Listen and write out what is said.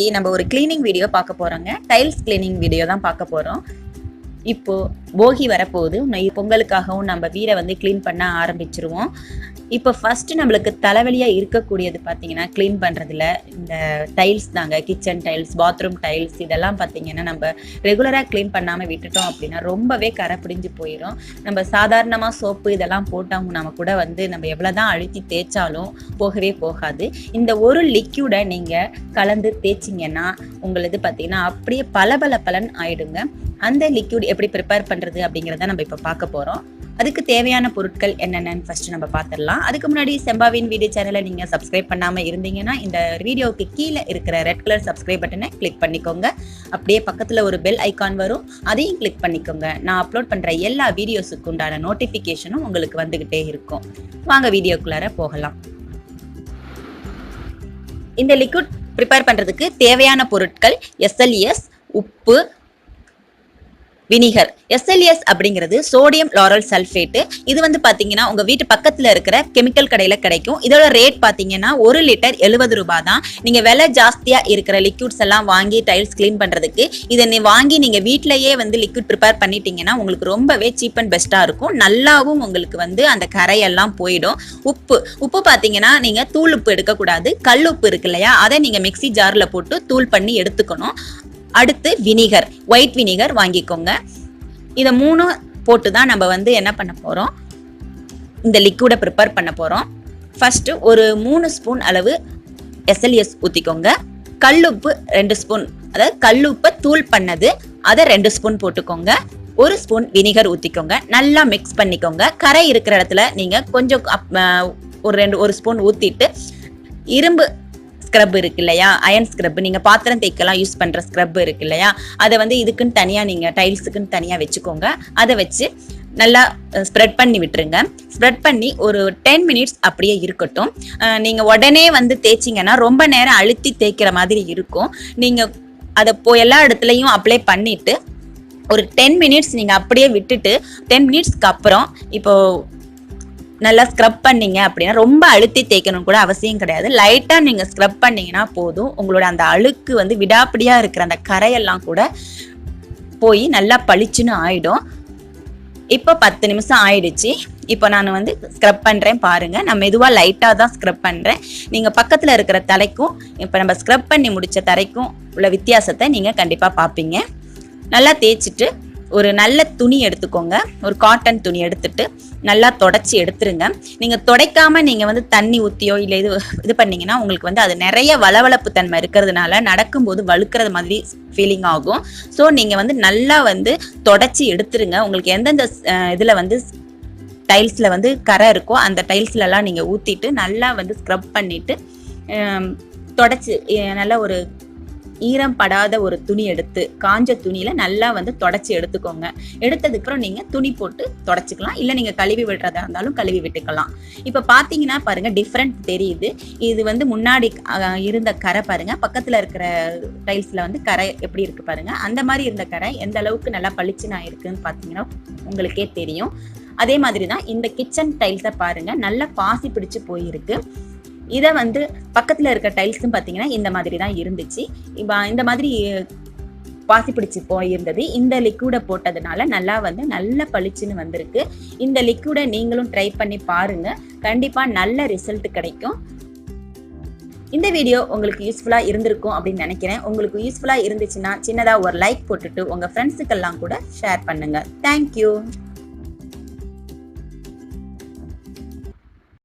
இன்னைக்கு நம்ம ஒரு கிளீனிங் வீடியோ பார்க்க போறோங்க. டைல்ஸ் கிளீனிங் வீடியோ தான் பார்க்க போறோம். இப்போ போகி வரப்போகுது. பொங்கலுக்காகவும் நம்ம வீடை வந்து க்ளீன் பண்ண ஆரம்பிச்சிருவோம். இப்போ ஃபஸ்ட்டு நம்மளுக்கு தலைவலியாக இருக்கக்கூடியது பார்த்தீங்கன்னா க்ளீன் பண்ணுறதுல இந்த டைல்ஸ் தாங்க கிச்சன் டைல்ஸ் பாத்ரூம் டைல்ஸ் இதெல்லாம் பார்த்தீங்கன்னா நம்ம ரெகுலராக க்ளீன் பண்ணாமல் விட்டுட்டோம் அப்படின்னா ரொம்பவே கரை பிடிஞ்சு போயிடும் நம்ம சாதாரணமாக சோப்பு இதெல்லாம் போட்டோம்னா கூட வந்து நம்ம எவ்வளோ தான் அழுத்தி தேய்ச்சாலும் போகவே போகாது. இந்த ஒரு லிக்யூடை நீங்கள் கலந்து தேய்ச்சிங்கன்னா உங்களது பார்த்தீங்கன்னா அப்படியே பல பலன் ஆயிடுங்க. அந்த லிக்யூட் எப்படி ப்ரிப்பேர் பண்ணுறது அப்படிங்கிறத நம்ம இப்போ பார்க்க போகிறோம் அதுக்கு தேவையான பொருட்கள் என்னென்னு ஃபர்ஸ்ட் நம்ம பார்த்துடலாம் அதுக்கு முன்னாடி செம்பாவின் வீடியோ சேனலை நீங்கள் சப்ஸ்கிரைப் பண்ணாமல் இருந்தீங்கன்னா இந்த வீடியோவுக்கு கீழே இருக்கிற ரெட் கலர் சப்ஸ்கிரைப் பட்டனை கிளிக் பண்ணிக்கோங்க. அப்படியே பக்கத்தில் ஒரு பெல் ஐக்கான் வரும். அதையும் கிளிக் பண்ணிக்கோங்க. நான் அப்லோட் பண்ணுற எல்லா வீடியோஸுக்கு உண்டான நோட்டிஃபிகேஷனும் உங்களுக்கு வந்துக்கிட்டே இருக்கும். வாங்க வீடியோக்குள்ளார போகலாம். இந்த லிக்விட் ப்ரிப்பேர் பண்ணுறதுக்கு தேவையான பொருட்கள் எஸ்எல்இஎஸ் உப்பு வினிகர். எஸ்எல்எஸ் அப்படிங்கிறது சோடியம் லாரல் சல்ஃபேட்டு இது வந்து பார்த்தீங்கன்னா உங்கள் வீட்டு பக்கத்தில் இருக்கிற கெமிக்கல் கடையில் கிடைக்கும். இதோட ரேட் பார்த்தீங்கன்னா ஒரு லிட்டர் எழுபது ரூபாய் தான். நீங்கள் விலை ஜாஸ்தியாக இருக்கிற லிக்விட்ஸ் எல்லாம் வாங்கி டைல்ஸ் க்ளீன் பண்ணுறதுக்கு இதை நீ வாங்கி நீங்கள் வீட்டிலேயே வந்து லிக்யூட் ப்ரிப்பேர் பண்ணிட்டீங்கன்னா உங்களுக்கு ரொம்பவே சீப் அண்ட் பெஸ்ட்டாக இருக்கும். நல்லாவும் உங்களுக்கு வந்து அந்த கரையெல்லாம் போயிடும். உப்பு உப்பு பார்த்தீங்கன்னா நீங்கள் தூள் உப்பு எடுக்கக்கூடாது. கல் உப்பு இருக்கு இல்லையா அதை நீங்கள் மிக்சி ஜாரில் போட்டு தூள் பண்ணி எடுத்துக்கணும். அடுத்து வினிகர் ஒயிட் வினிகர் வாங்கிக்கோங்க. இதை மூணு போட்டு தான் நம்ம வந்து என்ன பண்ண போகிறோம் இந்த லிக்விடை ப்ரிப்பேர் பண்ண போகிறோம் ஃபஸ்ட்டு ஒரு மூணு ஸ்பூன் அளவு எஸ்எல்எஸ் ஊற்றிக்கோங்க கல்லுப்பு ரெண்டு ஸ்பூன் அதாவது கல்லுப்பை தூள் பண்ணது அதை ரெண்டு ஸ்பூன் போட்டுக்கோங்க. ஒரு ஸ்பூன் வினிகர் ஊற்றிக்கோங்க நல்லா மிக்ஸ் பண்ணிக்கோங்க. கரை இருக்கிற இடத்துல நீங்கள் கொஞ்சம் ஒரு ரெண்டு ஒரு ஸ்பூன் ஊற்றிட்டு இரும்பு ஸ்க்ரப் இருக்கு இல்லையா? அயன் ஸ்க்ரப் நீங்கள் பாத்திரம் தேய்க்கலாம் யூஸ் பண்ணுற ஸ்க்ரப் இருக்கு இல்லையா? அதை வந்து இதுக்குன்னு தனியாக நீங்கள் டைல்ஸுக்குன்னு தனியாக வச்சுக்கோங்க. அதை வச்சு நல்லா ஸ்ப்ரெட் பண்ணி விட்டுருங்க. ஸ்ப்ரெட் பண்ணி ஒரு டென் மினிட்ஸ் அப்படியே இருக்கட்டும். நீங்கள் உடனே வந்து தேய்ச்சிங்கன்னா ரொம்ப நேரம் அழுத்தி தேய்க்கிற மாதிரி இருக்கும். நீங்கள் அதை போ எல்லா இடத்துலையும் அப்ளை பண்ணிட்டு ஒரு டென் மினிட்ஸ் நீங்கள் அப்படியே விட்டுட்டு டென் மினிட்ஸ்க்கு அப்புறம் இப்போ நல்லா ஸ்க்ரப் பண்ணீங்க அப்படின்னா ரொம்ப அழுத்தி தேய்க்கணும் கூட அவசியம் கிடையாது. லைட்டாக நீங்கள் ஸ்க்ரப் பண்ணீங்கன்னா போதும். உங்களோட அந்த அழுக்கு வந்து விடாப்பிடியாக இருக்கிற அந்த கரையெல்லாம் கூட போய் நல்லா பளிச்சுன்னு ஆயிடும். இப்போ பத்து நிமிஷம் ஆயிடுச்சு. இப்போ நான் வந்து ஸ்க்ரப் பண்ணுறேன் பாருங்கள் நான் மெதுவாக லைட்டாக தான் ஸ்க்ரப் பண்ணுறேன் நீங்கள் பக்கத்தில் இருக்கிற தலைக்கும் இப்போ நம்ம ஸ்க்ரப் பண்ணி முடித்த தரைக்கும் உள்ள வித்தியாசத்தை நீங்கள் கண்டிப்பாக பார்ப்பீங்க. நல்லா தேய்ச்சிட்டு ஒரு நல்ல துணி எடுத்துக்கோங்க. ஒரு காட்டன் துணி எடுத்துட்டு நல்லா தொடச்சி எடுத்துருங்க. நீங்க துடைக்காம நீங்க வந்து தண்ணி ஊத்தியோ இல்லை இது இது பண்ணீங்கன்னா உங்களுக்கு வந்து அது நிறைய வளவளப்பு தன்மை இருக்கிறதுனால நடக்கும்போது வழுக்கிறது மாதிரி ஃபீலிங் ஆகும். ஸோ நீங்க வந்து நல்லா வந்து தொடச்சி எடுத்துருங்க. உங்களுக்கு எந்தெந்த இதுல வந்து டைல்ஸ்ல வந்து கரை இருக்கோ அந்த டைல்ஸ்லலாம் நீங்க ஊத்திட்டு நல்லா வந்து ஸ்க்ரப் பண்ணிட்டு தொடச்சி நல்லா ஒரு ஈரம் படாத ஒரு துணி எடுத்து காஞ்ச துணியில நல்லா வந்து தொடச்சி எடுத்துக்கோங்க. எடுத்ததுக்கப்புறம் நீங்க துணி போட்டு தொடச்சிக்கலாம். இல்லை நீங்க கழுவி விடுறதா இருந்தாலும் கழுவி விட்டுக்கலாம். இப்போ பார்த்தீங்கன்னா பாருங்க டிஃப்ரெண்ட் தெரியுது. இது வந்து முன்னாடி இருந்த கரை பாருங்க. பக்கத்துல இருக்கிற டைல்ஸ்ல வந்து கரை எப்படி இருக்கு பாருங்க. அந்த மாதிரி இருந்த கரை எந்த அளவுக்கு நல்லா பளிச்சுனா இருக்குன்னு பார்த்தீங்கன்னா உங்களுக்கே தெரியும். அதே மாதிரி தான் இந்த கிச்சன் டைல்ஸை பாருங்க நல்லா பாசி பிடிச்சு போயிருக்கு. இதை வந்து பக்கத்தில் இருக்க டைல்ஸும் பார்த்தீங்கன்னா இந்த மாதிரி தான் இருந்துச்சு. இப்போ இந்த மாதிரி பாசி பிடிச்சி போயிருந்தது. இந்த லிக்விடை போட்டதுனால நல்லா வந்து நல்ல பளிச்சுன்னு வந்திருக்கு. இந்த லிக்விடை நீங்களும் ட்ரை பண்ணி பாருங்க. கண்டிப்பாக நல்ல ரிசல்ட் கிடைக்கும். இந்த வீடியோ உங்களுக்கு யூஸ்ஃபுல்லாக இருந்திருக்கும் அப்படின்னு நினைக்கிறேன். உங்களுக்கு யூஸ்ஃபுல்லாக இருந்துச்சுன்னா சின்னதாக ஒரு லைக் போட்டுட்டு உங்கள் ஃப்ரெண்ட்ஸுக்கெல்லாம் கூட ஷேர் பண்ணுங்கள் தேங்க்யூ